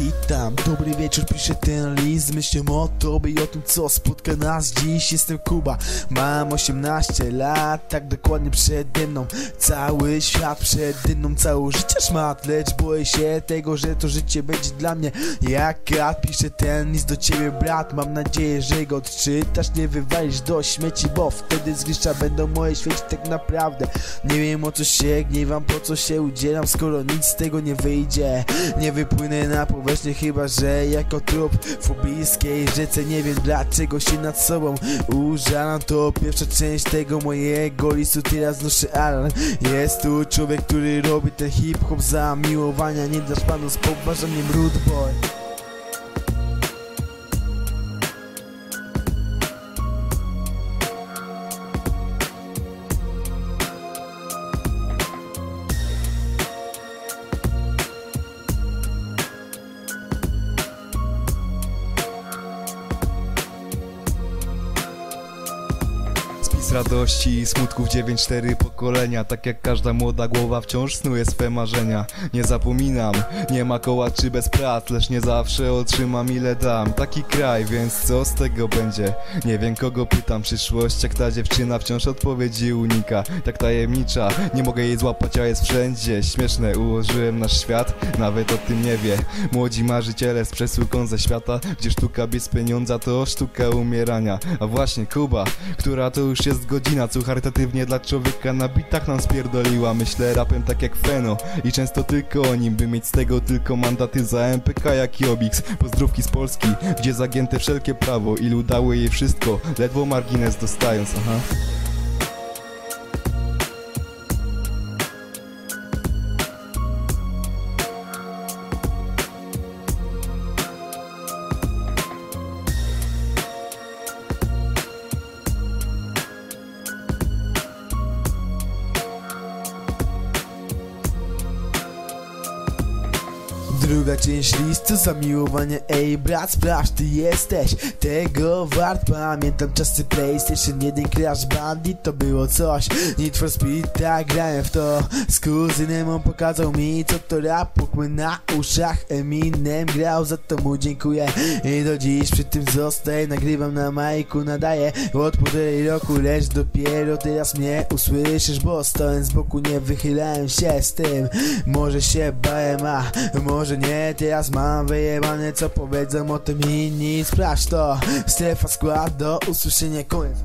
Witam, dobry wieczór, piszę ten list. Myślę o tobie i o tym co spotka nas dziś. Jestem Kuba, mam 18 lat. Tak dokładnie przede mną Cały świat przede mną. Całe życie szmat, lecz boję się tego Że to życie będzie dla mnie jak kat Piszę ten list do ciebie brat. Mam nadzieję, że go odczytasz. Nie wywalisz do śmieci, bo wtedy z grysza będą moje świeci tak naprawdę. Nie wiem o co się gniewam, po co się udzielam Skoro nic z tego nie wyjdzie. Nie wypłynę na powierzchnię chyba, że jako trup w ubijskiej rzece Nie wiem dlaczego się nad sobą użalam. To pierwsza część tego mojego listu Teraz noszę alarm. Jest tu człowiek, który robi ten hip-hop Zamiłowania nie dasz panu z poważaniem rude boy Spis radości i smutków 9-4 pokolenia. Tak jak każda młoda głowa wciąż snuje swe marzenia. Nie zapominam, nie ma koła czy bez prac Lecz nie zawsze otrzymam ile dam. Taki kraj, więc co z tego będzie? Nie wiem kogo pytam, przyszłość jak ta dziewczyna Wciąż odpowiedzi unika, tak tajemnicza Nie mogę jej złapać, a jest wszędzie. Śmieszne, ułożyłem nasz świat, nawet o tym nie wie. Młodzi marzyciele z przesyłką ze świata Gdzie sztuka bez pieniądza to sztuka umierania. A właśnie Kuba, która to już jest godzina Co charytatywnie dla człowieka na bitach nam spierdoliła. Myślę rapem tak jak Feno. I często tylko o nim By mieć z tego tylko mandaty za MPK jak Jobix Pozdrówki z Polski, gdzie zagięte wszelkie prawo Ilu dały jej wszystko, ledwo margines dostając, aha Druga część listu zamiłowania Ej brat, sprawdź, ty jesteś. Tego wart Pamiętam czasy PlayStation 1 Crash Bandit To było coś. Need for Speed, tak grałem w to. Z kuzynem on pokazał mi co to rap Pukły na uszach. Eminem grał, za to mu dziękuję. I do dziś przy tym zostaję Nagrywam na majku, nadaję. Od półtorej roku, lecz dopiero teraz mnie usłyszysz Bo stojąc z boku nie wychylałem się z tym. Może się bałem, a może nie Teraz mam wyjebane co powiedzą o tym inni. Sprawdź to, strefa skład do usłyszenia koniec